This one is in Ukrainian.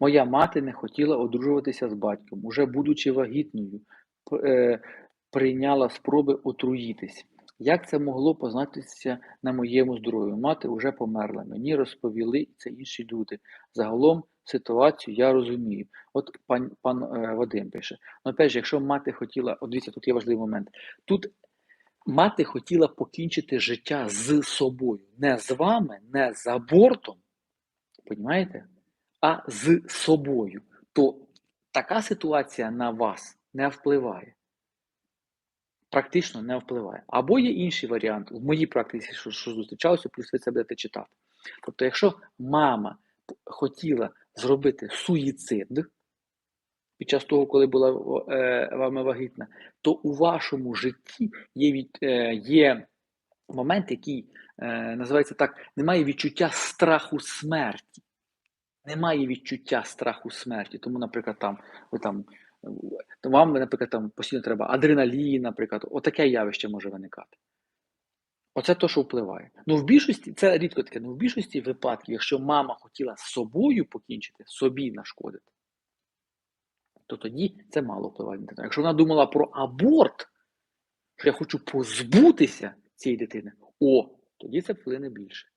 Моя мати не хотіла одружуватися з батьком, уже будучи вагітною, е, прийняла спроби отруїтись. Як це могло позначитися на моєму здоров'ю? Мати вже померла. Мені розповіли це інші люди. Загалом ситуацію я розумію. От пан, пан е, Вадим пише: ну, же, якщо мати хотіла, от дивіться, тут є важливий момент. Тут мати хотіла покінчити життя з собою, не з вами, не з абортом, понімаєте? А з собою. То така ситуація на вас не впливає. Практично не впливає. Або є інший варіант, в моїй практиці, що, що зустрічалося, плюс ви це будете читати. Тобто, якщо мама хотіла зробити суїцид під час того, коли була е, вами вагітна, то у вашому житті є, від, е, є момент, який е, називається так: немає відчуття страху смерті. Немає відчуття страху смерті. Тому, наприклад, там ви там вам, наприклад, там постійно треба адреналін, наприклад, отаке явище може виникати. Оце то, що впливає. Ну, в більшості, це рідко таке, ну в більшості випадків, якщо мама хотіла з собою покінчити, собі нашкодити, то тоді це мало впливає на дитину. Якщо вона думала про аборт, що я хочу позбутися цієї дитини, о, тоді це вплине більше.